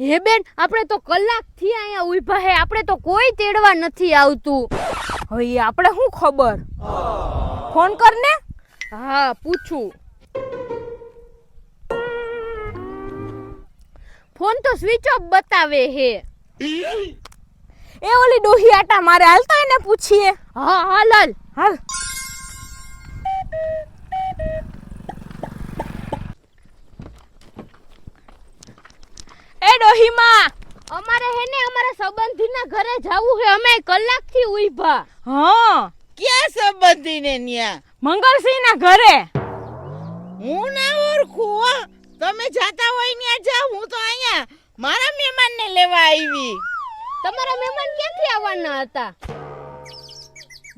હે બેન આપણે તો કલાકથી અહીંયા ઊભા હે આપણે તો કોઈ તેડવા નથી આવતું. હવે આપણે શું ખબર? ફોન કર ને હા પૂછું. ફોન તો સ્વિચ ઓફ બતાવે હે. એ ઓલી ડોહી આટા મારે હાલતા એને પૂછીએ. હા હાલ હાલ. હાલ એ ડોહીમાં અમારે હે ને અમારા સંબંધીના ઘરે જાવું છે અમે કલાકથી ઊભા. હા. ક્યાં સંબંધીને ન્યા? મંગળસિંહ ના ઘરે. હું ના ઓળખું તમે જાતા હોય ન્યા જા હું તો અહીંયા મારા મહેમાનને લેવા આવી. તમારા મહેમાન ક્યાંથી આવવાના હતા?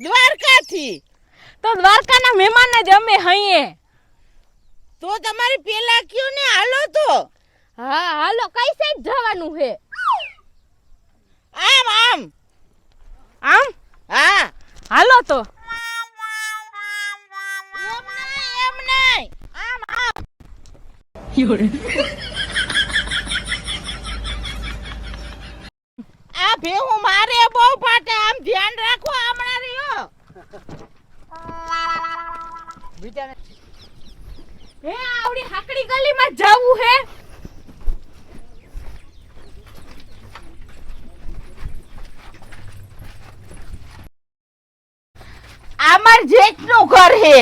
દ્વારકાથી. તો દ્વારકાના મહેમાન જ અમે હઈએ. તો તમારે પેલા કયો ને હાલો તો. હા હાલો કઈ સાઈડ જવાનું હે? આમ આમ. આમ? હા. હાલો તો. એમ નહીં એમ નહીં આમ આમ આ ભેહું મારે બહુ પાટે આમ ધ્યાન રાખો હમણાં રહ્યો. હે આવડી હાકડી ગલીમાં જવું હે આ માર જેઠનું ઘર હે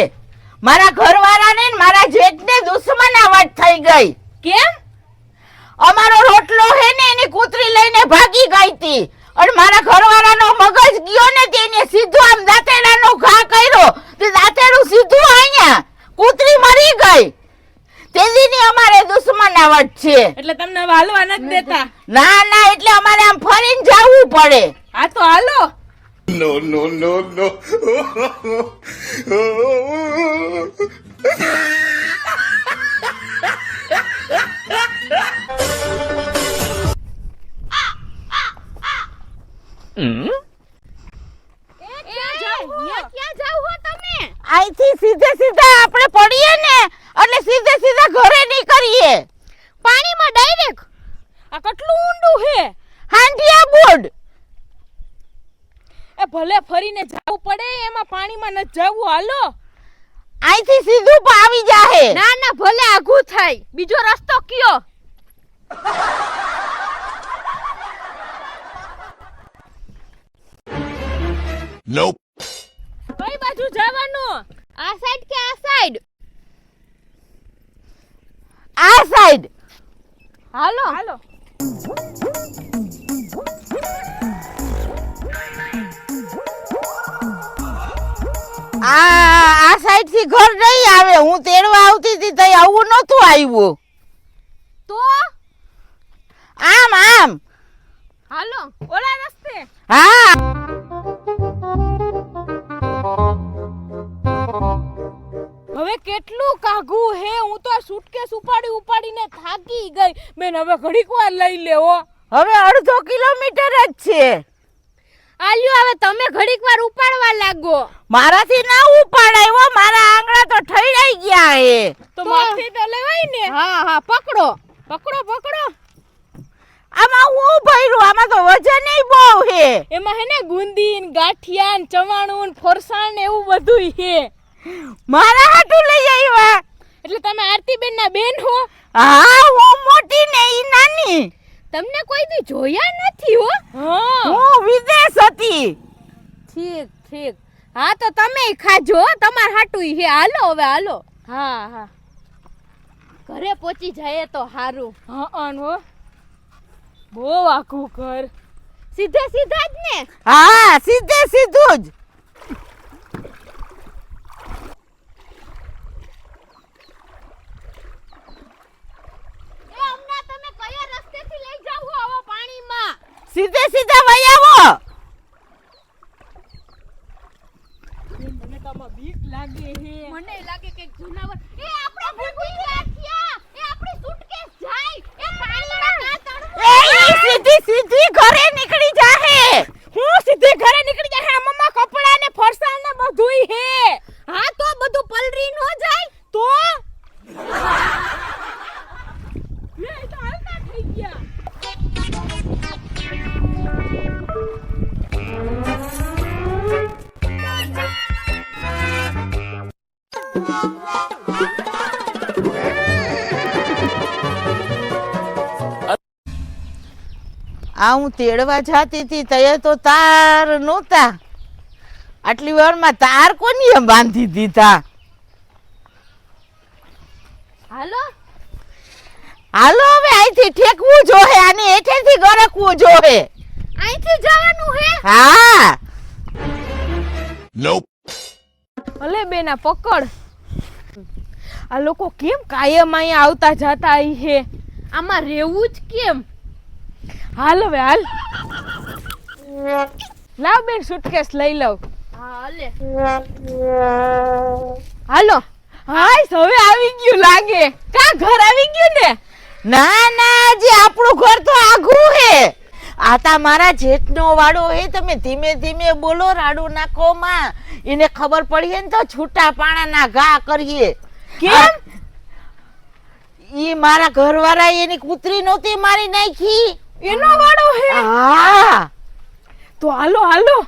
મારા ઘરવાળાને ને મારા જેઠને દુશ્મનાવટ થઈ ગઈ. કેમ? અમારો રોટલો હે ને એની કૂતરી લઈને ભાગી ગઈ હતી. અને મારા ઘરવાળાનો મગજ ગયો ને તેને સીધો આમ દાંતેડાનો ઘા કર્યો. તે દાંતેડું સીધું અહીંયા કૂતરી મરી ગઈ. તેદીની અમારે દુશ્મનાવટ છે. એટલે તમને હાલવા નથી દેતા? ના ના એટલે અમારે આમ ફરીને જવું પડે. હા તો હાલો. No, no, no, no. તમે અહીંથી સીધે સીધા આપણે પડીએ ને એટલે સીધે સીધા ઘરે નીકળીએ. પાણીમાં ડાયરેક્ટ આ કેટલું ઊંડું છે? હાંડિયા બોર્ડ. એ ભલે ફરીને જવું પડે એમાં પાણીમાં ન જવું હાલો. અહીંથી સીધું પાવી આવી જાહે. ના ના ભલે આઘું થાય. બીજો રસ્તો કયો? નોપ કઈ બાજુ જવાનું? આ સાઈડ કે આ સાઈડ આ સાઈડ હાલો. હાલો. આ આ સાઈડથી ઘર નહીં આવે. હું તેડવા આવતી હતી તઈ આવું નહોતું આવ્યું. તો? આમ આમ. હાલો ઓલા રસ્તે. હા. હવે કેટલું કાઘું હે? હું તો સુટકેસ ઉપાડી ઉપાડીને થાકી ગઈ. બેન હવે ઘડીક વાર લઈ લેવો હવે અડધો કિલોમીટર જ છે. આલ્યો હવે તમે ઘડીક વાર ઉપાડવા લાગો. મારાથી ના ઉપાડાયો હો મારા આંગળા તો ઠઈડાઈ ગયા હે. તો માથે તો લેવાય ને. હા હા પકડો. પકડો પકડો. આમાં હું ભર્યું? આમાં તો વજન બહુ હે. એમાં હે ને ગુંદી ને ગાંઠિયા ને ચવાણું ને ફોરસાણ ને એવું બધું હે. મારા હાટું લઈ આવ્યા. એટલે તમે આરતીબેન ના બેન હો? હા હું મોટી ને ઈ નાની. તમને કોઈ દી જોયા નથી હો? હું. વિદેશ હતી. ઠીક ઠીક. હા તો તમે ખાજો તમાર હાટું હે હાલો હવે હાલો. હા હા. ઘરે પહોંચી જાય તો હારું. હા અન હો. બહુ આખું ઘર. સીધે સીધા જ ને? હા સીધે સીધું જ એ હમણાં તમે કયા રસ્તેથી લઈ જાવ છો આવા પાણીમાં સીધે સીધા વહી આવો. મને તો બીક લાગે હે. મને લાગે કે જુનાવર એ આપણે ભૂલી ગયા એ આપણી સુટકેસ જાય. એ પાણીમાં ના તણવું એ સીધી સીધી ઘરે નીકળી જાહે. હું સીધે ઘરે નીકળી જાય હે મમ્મા કપડા ને ફરસાણ ને બધુંય હે. હા તો બધું પલરી નો જાય. તો? આ હું તેડવા જાતી હતી તયે તો તાર નહોતા. આટલી વારમાં તાર કોની બાંધી દીધા? હાલો? હાલો હવે અહીંથી ઠેકવું જોહે અને એઠેથી ગરકવું જોહે અહીંથી જવાનું હે? હા. Nope. ભલે બેના પકડ. આ લોકો કેમ કાયમ અહીંયા આવતા જતા અહીં હે? આમાં રહેવું જ કેમ? હાલ હવે હાલ. લાવ બેન સુટકેસ લઈ લઉં. હાલો. હાય હવે આવી ગયું લાગે. કા ઘર આવી ગયું ને? ના ના જે આપણું ઘર તો આઘું હે. આતા મારા જેઠનો વાળો હે તમે ધીમે ધીમે બોલો રાડો નાખો માં. એને ખબર પડી ને તો છૂટા પાણાના ઘા કરીએ. કેમ? ઈ મારા ઘરવાળા એની કૂતરી નહોતી મારી નાખી. એનો વાળો હે? હા. તો હાલો હાલો.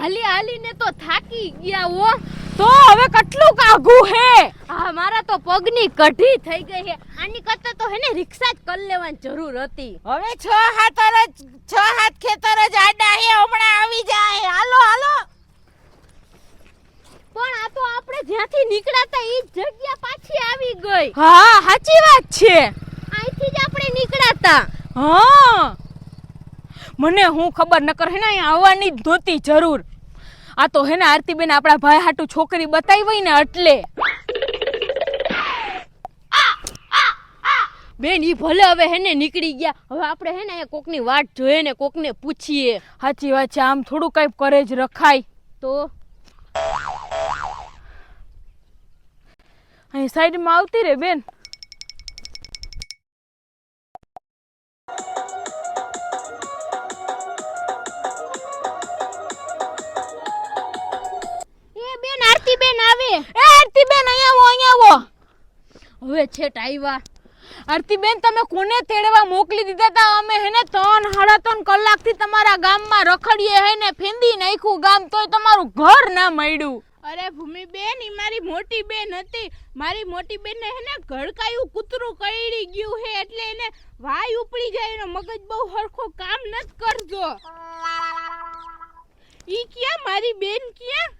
હાલી હાલીને તો થાકી ગયા હો. તો હવે કેટલું કાગું હે? હા મારા તો પગની કઢી થઈ ગઈ હે. આની કરતા તો હે ને રિક્ષા જ કર લેવાની જરૂર હતી. હવે છ હાથર જ છ હાથ ખેતર જ આડા હે હમણાં આવી જાય. હાલો હાલો. પણ આ તો આપણે જ્યાંથી નીકળ્યા ઈ જ જગ્યા પાછી આવી ગઈ. હા સાચી વાત છે. અહીંથી જ આપણે નીકળ્યા હતા હા. મને હું ખબર નકર હે ને અહીંયા આવવાની જ નહોતી જરૂર. આ તો હે ને આરતીબેન આપણા ભાઈ હાટુ છોકરી બતાવી હોય ને એટલે. બેન ઈ ભલે હવે હેને નીકળી ગયા. હવે આપણે હે ને કોકની વાટ જોઈએ ને કોકને પૂછીએ. સાચી વાત છે આમ થોડું કઈ કરે જ રખાય. તો? અહીં સાઈડમાં આવતી રે બેન. આરતીબેન અહીંયા આવો અહીંયા આવો. હવે છેટ આવ્યા આરતીબેન તમે કોને તેડવા મોકલી દીધા હતા અમે હેને ત્રણ સાડા ત્રણ કલાકથી તમારા ગામમાં રખડીએ હેને ફેંદી નાખ્યું ગામ તોય તમારું ઘર ના મળ્યું. અરે ભૂમિબેન એ મારી મોટી બેન હતી. મારી મોટી બેન ને હેને ગળકાયું કૂતરું કરડી ગયું હે એટલે એને વાય ઉપડી જાય એનો મગજ બહુ હરખો કામ ન કરજો ઈ ક્યાં મારી બેન ક્યાં?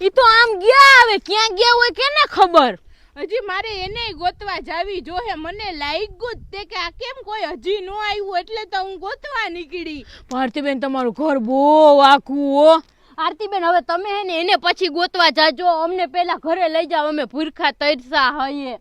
ઈ તો આમ ગયા આવે ક્યાં ગયા હોય કેને ખબર? હજી મારે એને ગોતવા જાવી જોહે મને લાગ્યું જ તે કે આ કેમ કોઈ હજી નો આવ્યું એટલે તો હું ગોતવા નીકળી. ભારતીબેન તમારું ઘર બહુ આખું હો. આરતીબેન હવે તમે હે ને એને પછી ગોતવા જાજો. અમને પેલા ઘરે લઈ જાઓ અમે ભૂરખા તરસા હઈએ.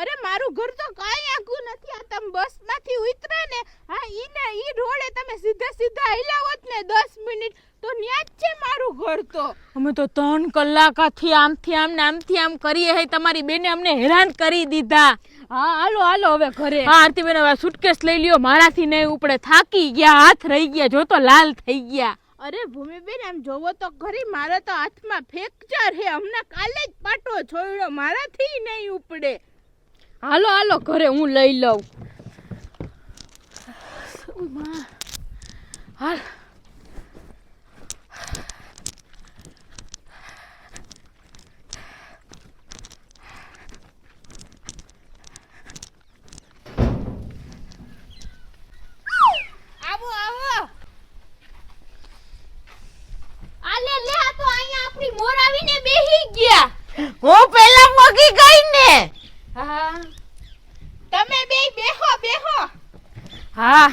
અરે મારું ઘર તો કાંઈ આખું નથી. આ તમે બસમાંથી ઉતરે ઉતરા ને હા ઈ ને ઈ રોડે તમે સીધા સીધા હલાવત ને દસ મિનિટ. તો ન્યા જ છે મારું ઘર તો. અમે તો ત્રણ કલાકાથી આમથી આમ ને આમથી આમ કરીએ હે તમારી બેને અમને હેરાન કરી દીધા. હા હાલો હાલો હવે ઘરે. હા આરતીબેન હવે સુટકેસ લઈ લ્યો. મારાથી નહીં ઉપડે. થાકી ગયા હાથ રહી ગયા. જો તો લાલ થઈ ગયા. અરે ભૂમિબેન આમ જોવો તો ખરી. મારા તો હાથમાં ફ્રેક્ચર હે. હમણાં કાલે જ પાટો છોડ્યો. મારાથી નહીં ઉપડે. હાલો હાલો ઘરે હું લઈ લઉં. હાલ આવો આવો આ લે લે આ તો અહીંયા આપણી મોર આવીને બેહી ગયા. હું પેલા મગી ગઈ ને. હા. તમે બે બેહો બેહો. હા.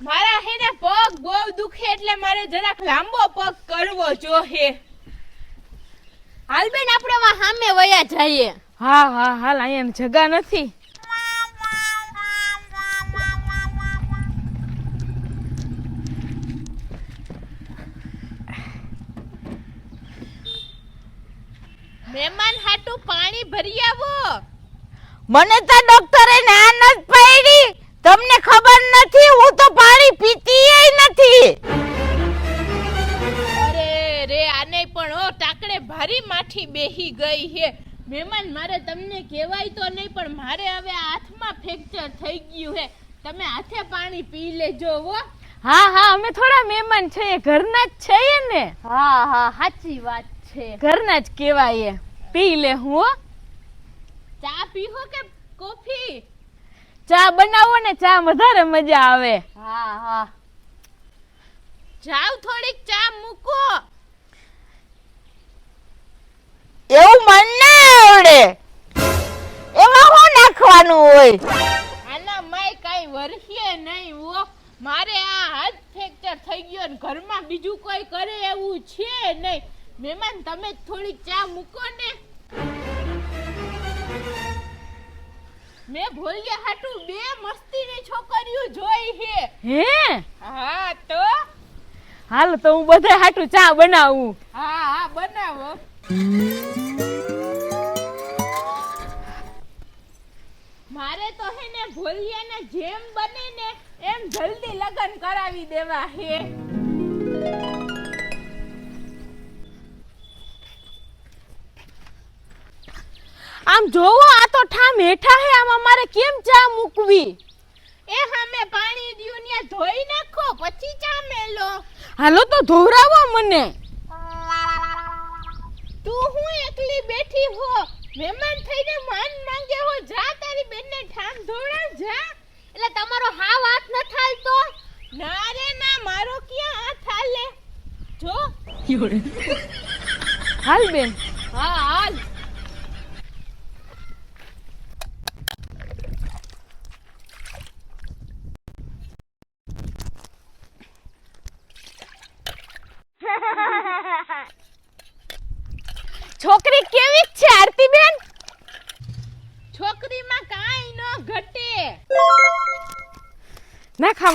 મારા હે ને પગ બહુ દુખે એટલે મારે જરાક લાંબો પગ કરવો જોહે હાલ બેન આપણે વા સામે વયા જઈએ. હા હા હાલ અહીંયા જગા નથી. મહેમાન હાટુ પાણી ભરી આવો. મને તો ડોક્ટરે ના નથી પાડી તમને ખબર નથી હું તો પાણી પીતી નથી. અરે રે આને પણ ઓ ટાકડે ભારી માઠી બેહી ગઈ હે. મહેમાન મારે તમને કહેવાય તો નહીં પણ મારે હવે હાથમાં ફ્રેક્ચર થઈ ગયું હે. તમે હાથે પાણી પી લેજો હો. હા હા અમે થોડા મહેમાન છીએ ઘરના જ છે ને? હા હા સાચી વાત છે. ઘરના જ કહેવાય. પી લે હું ચા પીવો કે કોફી? ચા બનાવો ને ચા વધારે મજા આવે. હા હા. જાવ થોડીક ચા મૂકો. એવું મન ના આવડે. એમાં હું નાખવાનું હોય? આના માય કાઈ વરસીએ નહીં હો. મારે આ હાથ ફ્રેક્ચર થઈ ગયો ને ઘરમાં બીજું કોઈ કરે એવું છે નહીં. મહેમાન તમે થોડી ચા મૂકો ને. મેં ભોલિયા હાટુ બે મસ્તીની છોકરીઓ જોઈ હે હે? હા તો? હાલ તો હું બધા હાટુ ચા બનાવું. હા હા બનાવો. મારે તો હે ને ભોલિયાને જેમ બને ને એમ જલ્દી લગ્ન કરાવી દેવા હે. આમ જોવો આ તો ઠામ હેઠા હે આમાં મારે કેમ ચા મૂકવી? એ હામે પાણી દ્યું ને ધોઈ નાખો પછી ચા મેલો. હાલો તો ધોવરાવો મને. તું હું એકલી બેઠી હો? મહેમાન થઈને માન માંગે હો જા તારી બેનને ઠામ ધોડા જા. એટલે તમારો હા હાથ ન થાલતો? ના રે ના મારો ક્યાં હાથ હાલે? જો. હાલ બેન. હા હાલ છોકરી કેવી છે આરતી બેન છોકરીમાં કાંઈ ન ઘટે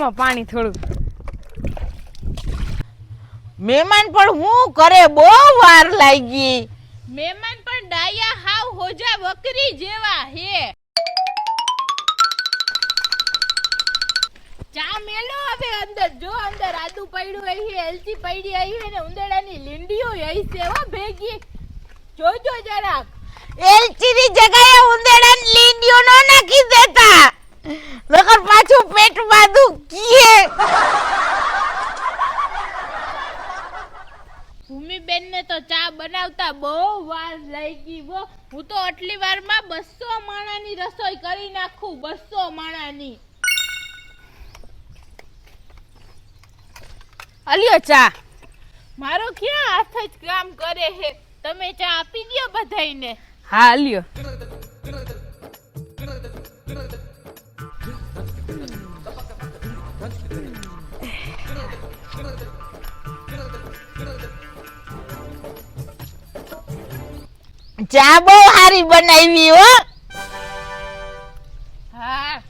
નાખામાં પાણી થોડું. મહેમાન પણ હું કરે? બહુ વાર લાગી. મહેમાન પણ ડાયા હાવ હોજા બકરી જેવા હે. ચા મેલો હવે અંદર. જો અંદર આદુ પડ્યું છે એલચી પડી આવી છે ને ઉંદરડાની લીંડીઓ આવી છે હો ભેગી. જોજો જરાક. એલચીની જગ્યાએ ઉંદરાની લીંડીઓ નો નાખી દેતા. નકર પાછું પેટમાં દુખીએ ભૂમિબેન ને તો ચા બનાવતા બહુ વાર લાગી બો હું. તો આટલી વારમાં બસો માણાની રસોઈ કરી નાખું બસો માણાની. અલ્યો ચા. મારો ક્યાં હાથ જ કામ કરે છે? તમે ચા આપી દો બધાઈને હા અલ્યો. ચા બહુ સારી બનાવી હો. હા.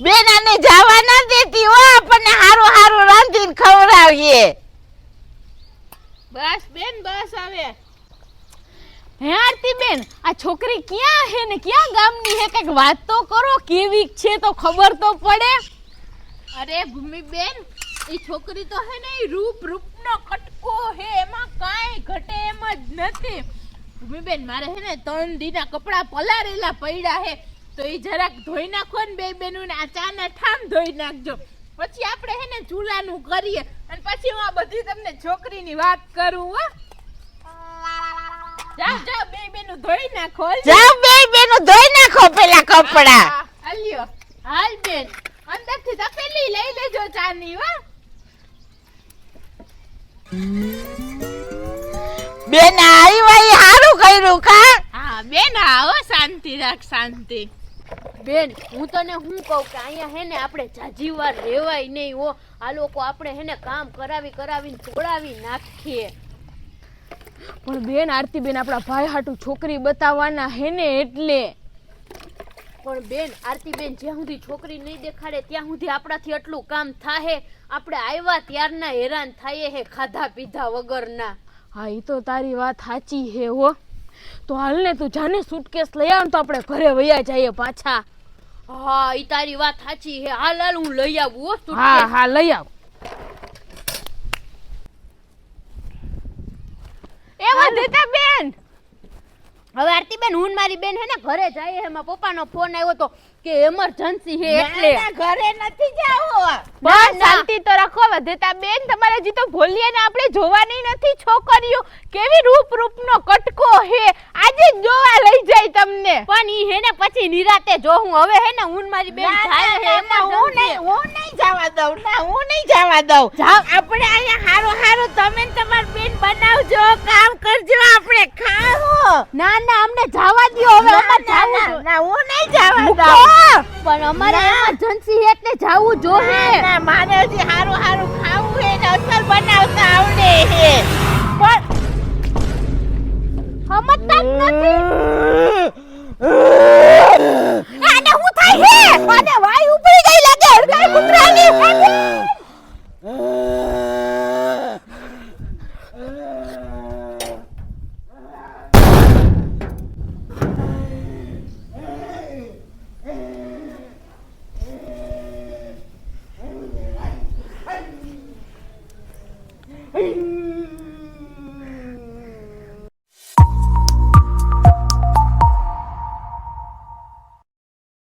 બેન આને જવા ના દેતી હો આપણને હારું હારું રાંધીને ખવડાવીએ. બસ બેન બસ હવે. હે આરતી બેન આ છોકરી ક્યાં હે ને ક્યાં ગામની હે? કંઈક વાત તો કરો કેવી છે તો ખબર તો પડે. અરે ભૂમિબેન એ છોકરી તો હે ને રૂપ રૂપનો કટકો હે એમાં કાંઈ ઘટે એમ જ નથી. ભૂમિબેન મારે છે ને ત્રણ દીના કપડા પલારેલા પડ્યા હે તો એ જરાક ધોઈ નાખો ને બે બેનું ને આ ચાના ઠામ ધોઈ નાખજો. પછી આપણે હે ને ચૂલાનું કરીએ. અને પછી હું આ બધી તમને છોકરીની વાત કરું હો. જાઓ જાઓ બે બેનું ધોઈ નાખો જાવ બે બેનું ધોઈ નાખો પેલા કપડા. અલ્યો હાલ બેન. અંદરથી તપેલી લઈ લેજો ચાની હો. બેન આવી ઈ હારું કર્યું કા હા બેન આવો શાંતિ રાખ શાંતિ. બેન હું તને હું કહું કે અહીંયા હે ને આપણે જાજી વાર રહેવાય નહીં હો. આ લોકો આપણે હે ને કામ કરાવી કરાવીને છોડાવી નાખીએ. પણ બેન આરતી બેન આપણા ભાઈ હાટુ છોકરી બતાવવાના હે ને એટલે. પણ બેન આરતી બેન જ્યાં સુધી છોકરી નહીં દેખાડે ત્યાં સુધી આપણાથી આટલું કામ થાહે. આપણે આવ્યા ત્યારના હેરાન થાય હે ખાધા પીધા વગરના. હા એ તો તારી વાત સાચી હે હો. તો હાલ ને તું જાને સુટકેસ લઈ આવ તો આપણે ઘરે વયા જઈએ પાછા. હા એ તારી વાત સાચી હે હાલ હાલ હું લઈ આવું હો હા હા લઈ આવ. એ દેતા બેન. હવે આરતીબેન હું મારી બેન હે ને ઘરે જાય હે. મારા પપ્પાનો ફોન આવ્યો તો કે એમરજન્સી હે એટલે. ના, ના, ઘરે નથી જાવું બસ. શાંતિ તો રાખો વધેતા બેન તમારે જી તો ભોલિયાને આપણે જોવાની નથી છોકરીઓ. કેવી રૂપ રૂપનો કટકો હે. આજે જોવા લઈ જાય તમને. પણ ઈ હે ને પછી નિરાતે જો હું હવે હે ને હું મારી બેન ના, જાય હે ના, ના, હું નહીં હું નહીં જવા દઉં. ના હું નહીં જવા દઉં. આપણે અહીંયા હારું હારો તમે તમાર બેન બનાવજો કામ કરજો આપણે ખાવો ના ના અમને જવા દ્યો. હવે અમાર ના, જાવું ના, હું નહીં જવા. દઉં. પણ અમારે એમર્જન્સી એટલે જવું જોઈએ. ના મારે હજી હારું હારું ખાવું હે ને અસર બનાવતા આવડે હે પણ સમજતા નથી.